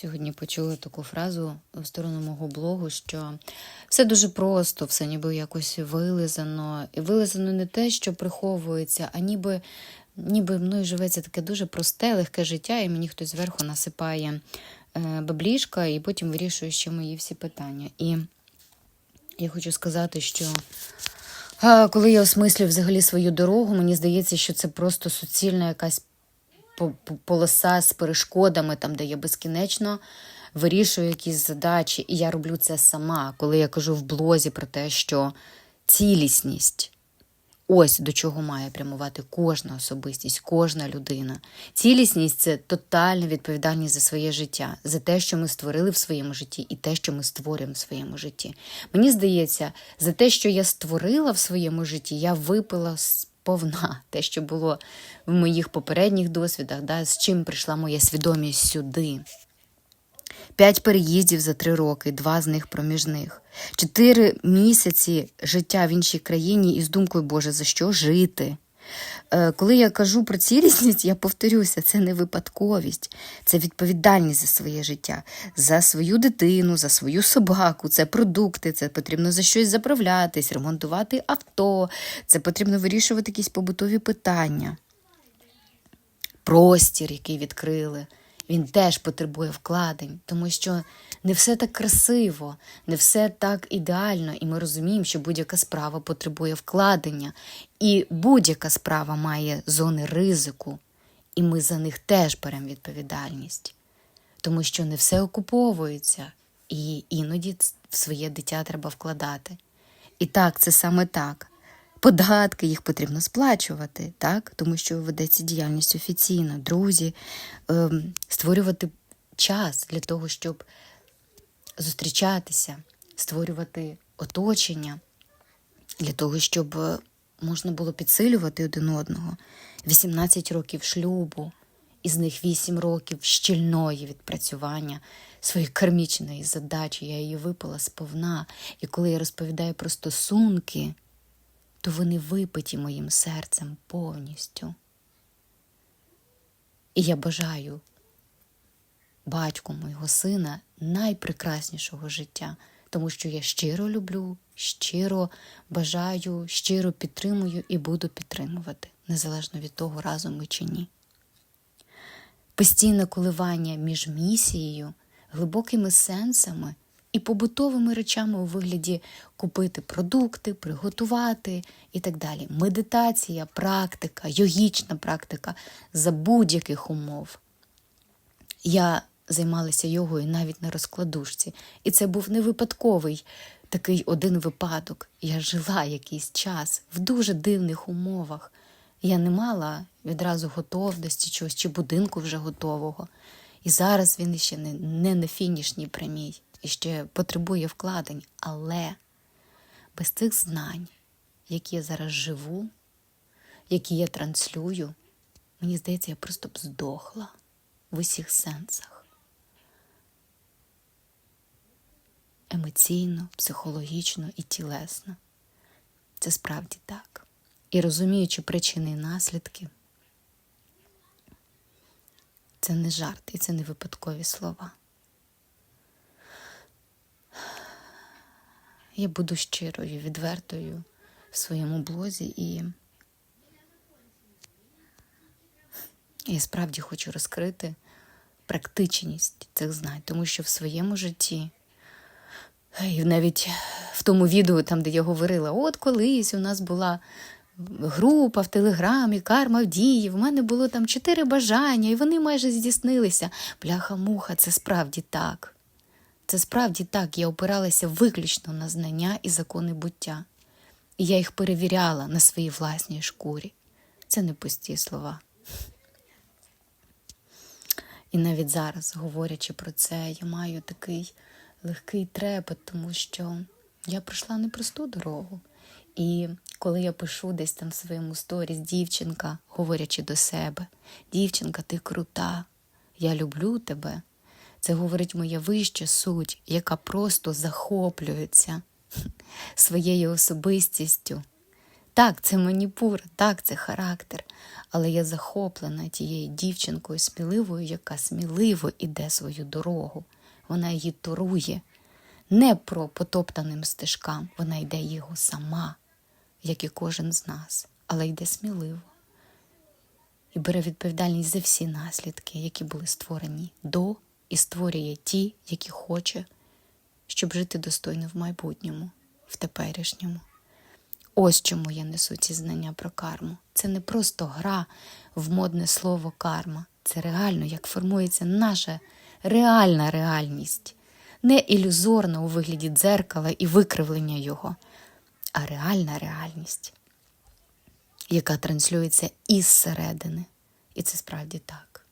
Сьогодні почула таку фразу в сторону мого блогу, що все дуже просто, все ніби якось вилизано. І вилизано не те, що приховується, а ніби, ніби мною живеться таке дуже просте, легке життя, і мені хтось зверху насипає е, баблішка, і потім вирішує ще мої всі питання. І я хочу сказати, що коли я осмислюю взагалі свою дорогу, мені здається, що це просто суцільна якась полоса з перешкодами, там, де я безкінечно вирішую якісь задачі, і я роблю це сама, коли я кажу в блозі про те, що цілісність. Ось до чого має прямувати кожна особистість, кожна людина. Цілісність це тотальна відповідальність за своє життя, за те, що ми створили в своєму житті, і те, що ми створюємо в своєму житті. Мені здається, за те, що я створила в своєму житті, я випила сповна те, що було в моїх попередніх досвідах, да, з чим прийшла моя свідомість сюди. П'ять переїздів за три роки, два з них проміжних, чотири місяці життя в іншій країні із думкою Боже, за що жити? Е, Коли я кажу про цілісність, я повторюся, це не випадковість, це відповідальність за своє життя, за свою дитину, за свою собаку, це продукти, це потрібно за щось заправлятись, ремонтувати авто, це потрібно вирішувати якісь побутові питання. Простір, який відкрили, він теж потребує вкладень, тому що не все так красиво, не все так ідеально, і ми розуміємо, що будь-яка справа потребує вкладення, і будь-яка справа має зони ризику, і ми за них теж беремо відповідальність, тому що не все окуповується, і іноді в своє дитя треба вкладати. І так, це саме так. Податки їх потрібно сплачувати, так? тому що ведеться діяльність офіційно, друзі, ем, створювати час для того, щоб зустрічатися, створювати оточення, для того, щоб е, можна було підсилювати один одного. 18 років шлюбу, із них 8 років щільної відпрацювання своєї кармічної задачі. Я її випила сповна. І коли я розповідаю про стосунки, то вони випиті моїм серцем повністю. І я бажаю батьку моєго сина найпрекраснішого життя, тому що я щиро люблю, щиро бажаю, щиро підтримую і буду підтримувати, незалежно від того, разом ми чи ні. Постійне коливання між місією, глибокими сенсами і побутовими речами у вигляді купити продукти, приготувати і так далі. Медитація, практика, йогічна практика за будь-яких умов. Я займалася йогою навіть на розкладушці, і це був не випадковий такий один випадок. Я жила якийсь час в дуже дивних умовах. Я не мала відразу готовності чогось чи будинку вже готового. І зараз він ще не, не на фінішній прямій і ще потребує вкладень. Але без цих знань, які я зараз живу, які я транслюю, мені здається, я просто б здохла в усіх сенсах. Емоційно, психологічно і тілесно. Це справді так. І розуміючи причини і наслідки, це не жарт і це не випадкові слова. Я буду щирою, відвертою в своєму блозі і я справді хочу розкрити практичність цих знань, тому що в своєму житті, і навіть в тому відео, там, де я говорила, от колись у нас була група в Телеграмі, карма в дії, в мене було там чотири бажання, і вони майже здійснилися. Бляха-муха, це справді так. Це справді так, я опиралася виключно на знання і закони буття. І я їх перевіряла на своїй власній шкурі. Це не пусті слова. І навіть зараз, говорячи про це, я маю такий легкий трепет, тому що я пройшла непросту дорогу. І коли я пишу десь там в своєму сторіс, дівчинка, говорячи до себе, дівчинка, ти крута, я люблю тебе. Це говорить моя вища суть, яка просто захоплюється своєю особистістю, Так, це маніпура, так, це характер. Але я захоплена тією дівчинкою сміливою, яка сміливо іде свою дорогу. Вона її торує. Не про потоптаним стежкам, вона йде його сама, як і кожен з нас, але йде сміливо і бере відповідальність за всі наслідки, які були створені до, і створює ті, які хоче, щоб жити достойно в майбутньому, в теперішньому. Ось чому я несу ці знання про карму. Це не просто гра в модне слово карма. Це реально, як формується наша реальна реальність, не ілюзорна у вигляді дзеркала і викривлення його, а реальна реальність, яка транслюється із середини. І це справді так.